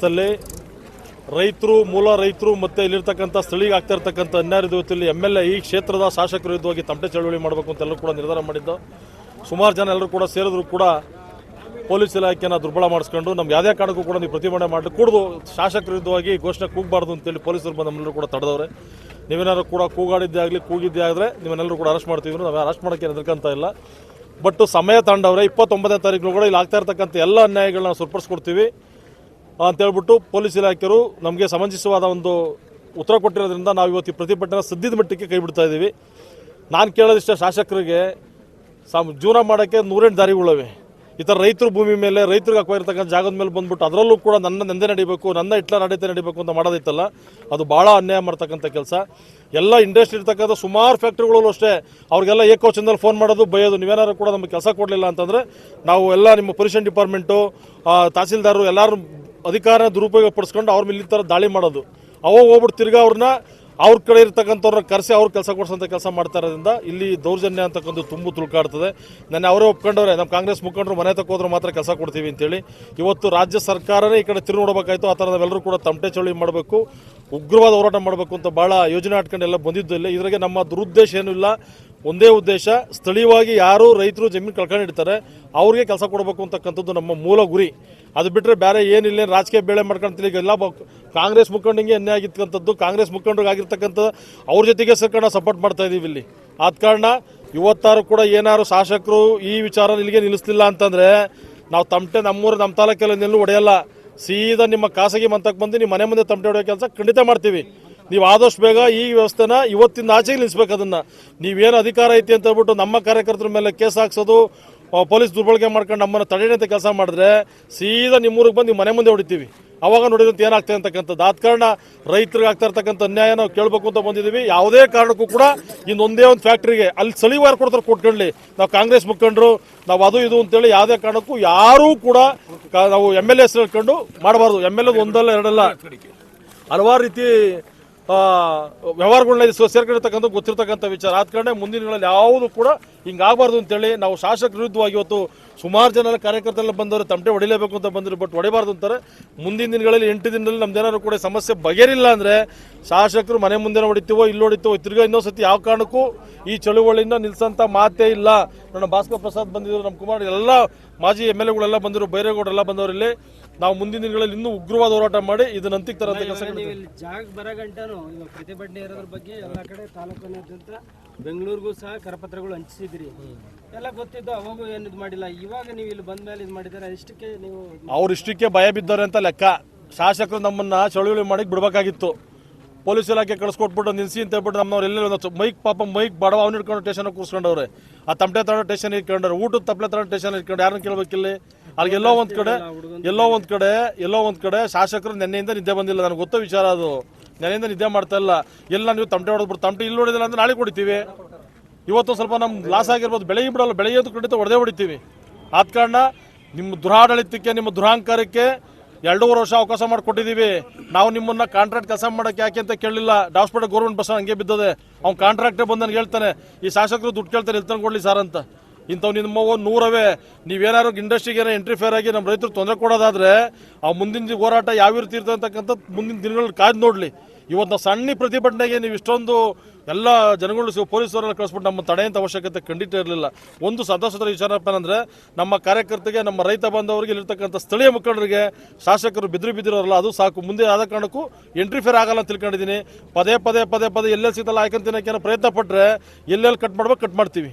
ದೇಶದಲ್ಲಿ ರೈತರು, ಮೂಲ ರೈತರು ಮತ್ತು ಇಲ್ಲಿರ್ತಕ್ಕಂಥ ಸ್ಥಳೀಯ ಆಗ್ತಾ ಇರ್ತಕ್ಕಂಥ ಅನ್ಯಾಯ ಇವತ್ತಿಲ್ಲಿ ಎಂ ಎಲ್ ಎ ಈ ಕ್ಷೇತ್ರದ ಶಾಸಕರು ವಿರುದ್ಧವಾಗಿ ತಮಟೆ ಚಳವಳಿ ಮಾಡಬೇಕು ಅಂತ ಎಲ್ಲರೂ ಕೂಡ ನಿರ್ಧಾರ ಮಾಡಿದ್ದು. ಸುಮಾರು ಜನ ಎಲ್ಲರೂ ಕೂಡ ಸೇರಿದ್ರು ಕೂಡ ಪೊಲೀಸ್ ಇಲಾಖೆಯನ್ನು ದುರ್ಬಲ ಮಾಡಿಸ್ಕೊಂಡು ನಮ್ಗೆ ಯಾವುದೇ ಕಾರಣಕ್ಕೂ ಕೂಡ ನೀವು ಪ್ರತಿಭಟನೆ ಮಾಡಲಿ ಕೂಡದು ಶಾಸಕರ ವಿರುದ್ಧವಾಗಿ ಘೋಷಣೆ ಕೂಗಬಾರ್ದು ಅಂತೇಳಿ ಪೊಲೀಸರು ಬಂದು ನಮ್ಮೆಲ್ಲರೂ ಕೂಡ ತಡೆದವ್ರೆ. ನೀವೇನಾದ್ರು ಕೂಡ ಕೂಗಾಡಿದ್ದೇ ಆಗಲಿ, ಕೂಗಿದ್ದೇ ಆದರೆ ನೀವೆಲ್ಲರೂ ಕೂಡ ಅರೆಸ್ಟ್ ಮಾಡ್ತೀವಿ ನಾವು ಅರೆಸ್ಟ್ ಮಾಡೋಕ್ಕೆ ಹೆದರ್ಕಂತ ಇಲ್ಲ. ಬಟ್ ಸಮಯ ತಾಂಡವ್ರೆ, ಇಪ್ಪತ್ತೊಂಬತ್ತನೇ ತಾರೀಕು ಕೂಡ ಇಲ್ಲಿ ಆಗ್ತಾ ಇರ್ತಕ್ಕಂಥ ಎಲ್ಲ ಅನ್ಯಾಯಗಳನ್ನ ಸರಿಪಡಿಸ್ಕೊಡ್ತೀವಿ. ಅಂತೇಳ್ಬಿಟ್ಟು ಪೊಲೀಸ್ ಇಲಾಖೆಯರು ನಮಗೆ ಸಮಂಜಸವಾದ ಒಂದು ಉತ್ತರ ಕೊಟ್ಟಿರೋದ್ರಿಂದ ನಾವು ಇವತ್ತು ಈ ಪ್ರತಿಭಟನೆ ಸದ್ಯದ ಮಟ್ಟಕ್ಕೆ ಕೈ ಬಿಡ್ತಾ ಇದ್ದೀವಿ ನಾನು ಕೇಳೋದಿಷ್ಟ ಶಾಸಕರಿಗೆ, ಸಾಮ್ ಜೀವನ ಮಾಡೋಕ್ಕೆ ನೂರೆಂಟು ದಾರಿಗಳಿವೆ ಈ ಥರ ರೈತರ ಭೂಮಿ ಮೇಲೆ, ರೈತರಿಗೆ ಹಾಕಿರ್ತಕ್ಕಂಥ ಜಾಗದ ಮೇಲೆ ಬಂದ್ಬಿಟ್ಟು ಅದರಲ್ಲೂ ಕೂಡ ನನ್ನ ನೆಂದೆ ನಡಿಬೇಕು, ನನ್ನ ಇಟ್ಲ ಆಡಳಿತ ನಡಿಬೇಕು ಅಂತ ಮಾಡೋದಿತ್ತಲ್ಲ, ಅದು ಭಾಳ ಅನ್ಯಾಯ ಮಾಡ್ತಕ್ಕಂಥ ಕೆಲಸ. ಎಲ್ಲ ಇಂಡಸ್ಟ್ರಿ ಇರ್ತಕ್ಕಂಥ ಸುಮಾರು ಫ್ಯಾಕ್ಟ್ರಿಗಳಲ್ಲೂ ಅಷ್ಟೇ, ಅವ್ರಿಗೆಲ್ಲ ಏಕವಚನದಲ್ಲಿ ಫೋನ್ ಮಾಡೋದು, ಬೈಯೋದು, ನೀವೇನಾದ್ರು ಕೂಡ ನಮಗೆ ಕೆಲಸ ಕೊಡಲಿಲ್ಲ ಅಂತಂದರೆ ನಾವು ಎಲ್ಲ ನಿಮ್ಮ ಪೊಲ್ಯೂಷನ್ ಡಿಪಾರ್ಟ್ಮೆಂಟು ತಹಸೀಲ್ದಾರರು ಎಲ್ಲರೂ ಅಧಿಕಾರ ದುರುಪಯೋಗ ಪಡಿಸ್ಕೊಂಡು ಅವ್ರ ಮೇಲೆ ಥರ ದಾಳಿ ಮಾಡೋದು. ಅವಾಗ ಹೋಗ್ಬಿಟ್ಟು ತಿರ್ಗಾ ಅವ್ರನ್ನ ಅವ್ರ ಕಡೆ ಇರ್ತಕ್ಕಂಥವ್ರನ್ನ ಕರೆಸಿ ಅವ್ರ ಕೆಲಸ ಕೊಡಿಸೋಂಥ ಕೆಲಸ ಮಾಡ್ತಾ ಇರೋದ್ರಿಂದ ಇಲ್ಲಿ ದೌರ್ಜನ್ಯ ಅಂತಕ್ಕಂಥ ತುಂಬ ತುಳ್ಕಾಡ್ತದೆ. ನಾನು ಅವರೇ ಒಪ್ಕೊಂಡವ್ರೆ ನಮ್ಮ ಕಾಂಗ್ರೆಸ್ ಮುಖಂಡರು ಮನೆ ಹೋದ್ರೆ ಮಾತ್ರ ಕೆಲಸ ಕೊಡ್ತೀವಿ ಅಂತೇಳಿ. ಇವತ್ತು ರಾಜ್ಯ ಸರ್ಕಾರನೇ ಈ ಕಡೆ ತಿರು ನೋಡಬೇಕಾಯ್ತು, ಆ ಥರ ನಾವೆಲ್ಲರೂ ಕೂಡ ತಮಟೆ ಚಳಿ ಮಾಡಬೇಕು, ಉಗ್ರವಾದ ಹೋರಾಟ ಮಾಡಬೇಕು ಅಂತ ಭಾಳ ಯೋಜನೆ ಹಾಟ್ಕೊಂಡು ಎಲ್ಲ ಬಂದಿದ್ದಲ್ಲಿ ಇದ್ರಾಗೆ ನಮ್ಮ ದುರುದ್ದೇಶ ಏನೂ ಇಲ್ಲ. ಒಂದೇ ಉದ್ದೇಶ, ಸ್ಥಳೀಯವಾಗಿ ಯಾರು ರೈತರು ಜಮೀನು ಕಳ್ಕೊಂಡಿರ್ತಾರೆ ಅವ್ರಿಗೆ ಕೆಲಸ ಕೊಡಬೇಕು ಅಂತಕ್ಕಂಥದ್ದು ನಮ್ಮ ಮೂಲ ಗುರಿ. ಅದು ಬಿಟ್ಟರೆ ಬೇರೆ ಏನಿಲ್ಲ, ರಾಜಕೀಯ ಬೇಳೆ ಮಾಡ್ಕೊಂತಿಲ್ಲ ಈಗ ಎಲ್ಲ ಕಾಂಗ್ರೆಸ್ ಮುಖಂಡಂಗೆ ಅನ್ಯಾಯ ಆಗಿರ್ತಕ್ಕಂಥದ್ದು, ಕಾಂಗ್ರೆಸ್ ಮುಖಂಡರಿಗಾಗಿರ್ತಕ್ಕಂಥ ಅವ್ರ ಜೊತೆಗೆ ಸರ್ಕಾರ ಸಪೋರ್ಟ್ ಮಾಡ್ತಾ ಇದ್ದೀವಿ ಇಲ್ಲಿ. ಆದ ಕಾರಣ ಇವತ್ತಾರು ಕೂಡ ಏನಾರು ಶಾಸಕರು ಈ ವಿಚಾರ ಇಲ್ಲಿಗೆ ನಿಲ್ಲಿಸ್ಲಿಲ್ಲ ಅಂತಂದ್ರೆ ನಾವು ತಮಟೆ ನಮ್ಮೂರು ನಮ್ಮ ತಾಲೂಕಲ್ಲಿ ನಿಲ್ಲು ಹೊಡೆಯಲ್ಲ ಸೀದಾ ನಿಮ್ಮ ಖಾಸಗಿ ಮಂತಕ್ಕೆ ಬಂದು ನಿಮ್ಮ ಮನೆ ಮುಂದೆ ತಮಟೆ ಹೊಡೆಯೋ ಕೆಲಸ ಖಂಡಿತ ಮಾಡ್ತೀವಿ. ನೀವು ಆದಷ್ಟು ಬೇಗ ಈ ವ್ಯವಸ್ಥೆನ ಇವತ್ತಿನ ಆಚೆಗೆ ನಿಲ್ಲಿಸ್ಬೇಕು ಅದನ್ನು. ನೀವೇನು ಅಧಿಕಾರ ಐತಿ ಅಂತ ಹೇಳ್ಬಿಟ್ಟು ನಮ್ಮ ಕಾರ್ಯಕರ್ತರ ಮೇಲೆ ಕೇಸ್ ಹಾಕ್ಸೋದು ಪೊಲೀಸ್ ದುರ್ಬಳಕೆ ಮಾಡ್ಕೊಂಡು ನಮ್ಮನ್ನು ತಡೆಯಂತೆ ಕೆಲಸ ಮಾಡಿದ್ರೆ ಸೀದಾ ನಿಮ್ಮೂರಿಗೆ ಬಂದು ಮನೆ ಮುಂದೆ ಹೊಡಿತೀವಿ. ಅವಾಗ ನೋಡಿದಂತ ಏನಾಗ್ತದೆ ಅಂತಕ್ಕಂಥದ್ದು. ಆದ ಕಾರಣ ರೈತರಿಗೆ ಆಗ್ತಾ ಇರ್ತಕ್ಕಂಥ ಅನ್ಯಾಯ ನಾವು ಕೇಳಬೇಕು ಅಂತ ಬಂದಿದ್ದೀವಿ. ಯಾವುದೇ ಕಾರಣಕ್ಕೂ ಕೂಡ ಇನ್ನೊಂದೇ ಒಂದು ಫ್ಯಾಕ್ಟ್ರಿಗೆ ಅಲ್ಲಿ ಸಳಿವಾರ ಕೊಡ್ತಾರೆ ಕೊಟ್ಕೊಳ್ಳಿ. ನಾವು ಕಾಂಗ್ರೆಸ್ ಮುಖಂಡರು, ನಾವು ಅದು ಇದು ಅಂತೇಳಿ ಯಾವುದೇ ಕಾರಣಕ್ಕೂ ಯಾರೂ ಕೂಡ ನಾವು ಎಂ ಎಲ್ ಎ ಹೆಸರು ಹೇಳ್ಕೊಂಡು ಮಾಡಬಾರ್ದು. ಎಂ ಎಲ್ ಎ ಒಂದಲ್ಲ ಎರಡಲ್ಲ. ಹಲವಾರು ರೀತಿ ವ್ಯವಹಾರಗಳನ್ನ ಇದು ಸೇರ್ಕೊಂಡಿರ್ತಕ್ಕಂಥ, ಗೊತ್ತಿರ್ತಕ್ಕಂಥ ವಿಚಾರ. ಆದ ಕಾರಣ ಮುಂದಿನ ದಿನಗಳಲ್ಲಿ ಯಾವುದು ಕೂಡ ಹಿಂಗಾಗಬಾರ್ದು ಅಂತೇಳಿ ನಾವು ಶಾಸಕರ ವಿರುದ್ಧವಾಗಿ ಇವತ್ತು ಸುಮಾರು ಜನ ಕಾರ್ಯಕರ್ತರೆಲ್ಲ ಬಂದವರು, ತಮಟೆ ಹೊಡಿಲೇಬೇಕು ಅಂತ ಬಂದರು, ಬಟ್ ಹೊಡಿಬಾರ್ದು ಅಂತಾರೆ. ಮುಂದಿನ ದಿನಗಳಲ್ಲಿ, ಎಂಟು ದಿನದಲ್ಲಿ ನಮ್ದೇನಾದ್ರು ಕೂಡ ಸಮಸ್ಯೆ ಬಗೆರಿಲ್ಲ ಅಂದರೆ ಶಾಸಕರು ಮನೆ ಮುಂದೆ ಹೊಡಿತೀವೋ, ಇಲ್ಲಿ ಹೊಡಿತೀವೋ, ತಿರ್ಗಾ ಇನ್ನೊಂದ್ಸತಿ ಯಾವ ಕಾರಣಕ್ಕೂ ಈ ಚಳುವಳಿಯಿಂದ ನಿಲ್ಸಂತ ಮಾತೇ ಇಲ್ಲ. ನನ್ನ ಭಾಸ್ಕರ್ ಪ್ರಸಾದ್ ಬಂದಿದ್ರು, ನಮ್ಮ ಕುಮಾರ್, ಎಲ್ಲ ಮಾಜಿ ಎಂ ಎಲ್ ಎಗಳೆಲ್ಲ ಬಂದರು ಬೈರೇಗೌಡರೆಲ್ಲ ಬಂದವರು ಇಲ್ಲಿ. ನಾವು ಮುಂದಿನ ದಿನಗಳಲ್ಲಿ ಇನ್ನೂ ಉಗ್ರವಾದ ಹೋರಾಟ ಮಾಡಿ ಇದನ್ನ ಅಂತಿಕ್ ಇಲ್ಲಿ ಜಾಗ ಬರೋ ಗಂಟನು ಇವಾಗ ಪ್ರತಿಭಟನೆ ಇರೋದ್ರ ಬಗ್ಗೆ ಎಲ್ಲ ಕಡೆ ತಾಲೂಕಿನಾದ್ಯಂತ ಬೆಂಗಳೂರಿಗೂ ಸಹ ಕರಪತ್ರಗಳು ಹಂಚಿಸಿದ್ರಿ. ಎಲ್ಲ ಗೊತ್ತಿದ್ದು ಅವಾಗೂ ಏನು ಇದು ಮಾಡಿಲ್ಲ. ಇವಾಗ ನೀವು ಇಲ್ಲಿ ಬಂದ ಮೇಲೆ ಇದು ಮಾಡಿದ್ದಾರೆ. ಇಷ್ಟಕ್ಕೆ ನೀವು ಅವ್ರು ಇಷ್ಟಕ್ಕೆ ಭಯ ಬಿದ್ದವ್ರೆ ಅಂತ ಲೆಕ್ಕ. ಶಾಸಕರು ನಮ್ಮನ್ನ ಚಳುವಳಿ ಮಾಡಿ ಬಿಡಬೇಕಾಗಿತ್ತು. ಪೊಲೀಸ್ ಇಲಾಖೆ ಕಳಿಸ್ಕೊಟ್ಬಿಟ್ಟು ನಿಲ್ಸಿ ಅಂತ ಹೇಳ್ಬಿಟ್ಟು ನಮ್ಮವ್ರು ಎಲ್ಲೆಲ್ಲ ಒಂದು ಮೈಕ್ ಪಾಪ ಮೈಕ್ ಬಡವ ಅವ್ನು ಇಟ್ಕೊಂಡು ಟೇಷನ್ ಕೂರ್ಸ್ಕೊಂಡವ್ರೆ. ಆ ತಮಟೆ ತಗೊಂಡು ಟೇಷನ್ ಇಟ್ಕೊಂಡ್ರೆ ಊಟದ ತಪ್ಪಲೆ ತಗೊಂಡು ಟೇಷನ್ ಇಟ್ಕೊಂಡು ಯಾರನ್ನ ಕೇಳ್ಬೇಕಿಲ್ಲಿ? ಅಲ್ಲಿ ಎಲ್ಲೋ ಒಂದು ಕಡೆ, ಎಲ್ಲೋ ಒಂದು ಕಡೆ, ಎಲ್ಲೋ ಒಂದು ಕಡೆ ಶಾಸಕರು ನೆನ್ನೆಯಿಂದ ನಿದ್ದೆ ಬಂದಿಲ್ಲ. ನನಗೆ ಗೊತ್ತೋ ವಿಚಾರ ಅದು. ನೆನೆಯಿಂದ ನಿದ್ದೆ ಮಾಡ್ತಾ ಇಲ್ಲ. ಎಲ್ಲ ನೀವು ತಮಟೆ ಹೊಡೆದ್ಬಿಟ್ಟು ತಮಟೆ ಇಲ್ಲಿ ಹೊಡಿದಿಲ್ಲ ಅಂದ್ರೆ ನಾಳೆ ಕೊಡ್ತೀವಿ. ಇವತ್ತು ಸ್ವಲ್ಪ ನಮ್ಮ ಲಾಸ್ ಆಗಿರ್ಬೋದು. ಬೆಳಗ್ಗೆ ಬಿಡಲ್ಲ. ಬೆಳಗ್ಗೆ ಖಂಡಿತ ಹೊಡೆದೇ ಹೊಡಿತೀವಿ. ಆದ ಕಾರಣ ನಿಮ್ಮ ದುರಾಡಳಿತಕ್ಕೆ, ನಿಮ್ಮ ದುರಾಂಕಾರಕ್ಕೆ ಎರಡೂವರೆ ವರ್ಷ ಅವಕಾಶ ಮಾಡಿಕೊಟ್ಟಿದ್ದೀವಿ ನಾವು ನಿಮ್ಮನ್ನ ಕಾಂಟ್ರಾಕ್ಟ್ ಕೆಲಸ ಮಾಡೋಕೆ ಯಾಕೆ ಅಂತ ಕೇಳಿಲ್ಲ. ಡಾಸ್ಪಿಟಲ್ ಗೌರ್ಮೆಂಟ್ ಬಸ್ ಹಂಗೆ ಬಿದ್ದದೆ. ಅವ್ನು ಕಾಂಟ್ರಾಕ್ಟೇ ಬಂದು ನನಗೆ ಹೇಳ್ತಾನೆ, ಈ ಶಾಸಕರು ದುಡ್ಡು ಕೇಳ್ತಾರೆ, ಇಲ್ಲಿ ತಂದು ಸರ್ ಅಂತ. ಇಂಥವು ನಿಮ್ಮ ನೂರವೇ. ನೀವೇನಾದ್ರು ಇಂಡಸ್ಟ್ರಿಗೆ ಏನೋ ಎಂಟ್ರಿಫೇರ್ ಆಗಿ ನಮ್ಮ ರೈತರು ತೊಂದರೆ ಕೊಡೋದಾದ್ರೆ, ಆ ಮುಂದಿನ ಹೋರಾಟ ಯಾವ ರೀತಿ ಇರ್ತದೆ ಅಂತಕ್ಕಂಥ ಮುಂದಿನ ದಿನಗಳಲ್ಲಿ ಕಾಯ್ದು ನೋಡಲಿ. ಇವತ್ತು ಸಣ್ಣ ಪ್ರತಿಭಟನೆಗೆ ನೀವು ಇಷ್ಟೊಂದು ಎಲ್ಲ ಜನಗಳು ಪೊಲೀಸರನ್ನ ಕಳಿಸ್ಬಿಟ್ಟು ನಮ್ಮ ತಡೆಯಂತ ಅವಶ್ಯಕತೆ ಖಂಡಿತ ಇರಲಿಲ್ಲ. ಒಂದು ಸದಸ್ಯರ ವಿಚಾರಪ್ಪ ಏನಂದ್ರೆ ನಮ್ಮ ಕಾರ್ಯಕರ್ತರಿಗೆ, ನಮ್ಮ ರೈತ ಬಾಂಧವರಿಗೆ ಇಲ್ಲಿರ್ತಕ್ಕಂಥ ಸ್ಥಳೀಯ ಮುಖಂಡರಿಗೆ, ಶಾಸಕರು ಬಿದ್ರು ಬಿದ್ದಿರೋರಲ್ಲ, ಅದು ಸಾಕು. ಮುಂದೆ ಆದ ಕಾರಣಕ್ಕೂ ಎಂಟ್ರಿಫೇರ್ ಆಗಲ್ಲ ಅಂತ ತಿಳ್ಕೊಂಡಿದ್ದೀನಿ. ಪದೇ ಪದೇ ಪದೇ ಪದೇ ಎಲ್ಲೆಲ್ಲಿ ಸಿಗಲ್ಲ ಏನೋ ಪ್ರಯತ್ನ ಪಟ್ಟರೆ ಎಲ್ಲೆಲ್ಲಿ ಕಟ್ ಮಾಡ್ಬೇಕು ಕಟ್ ಮಾಡ್ತೀವಿ.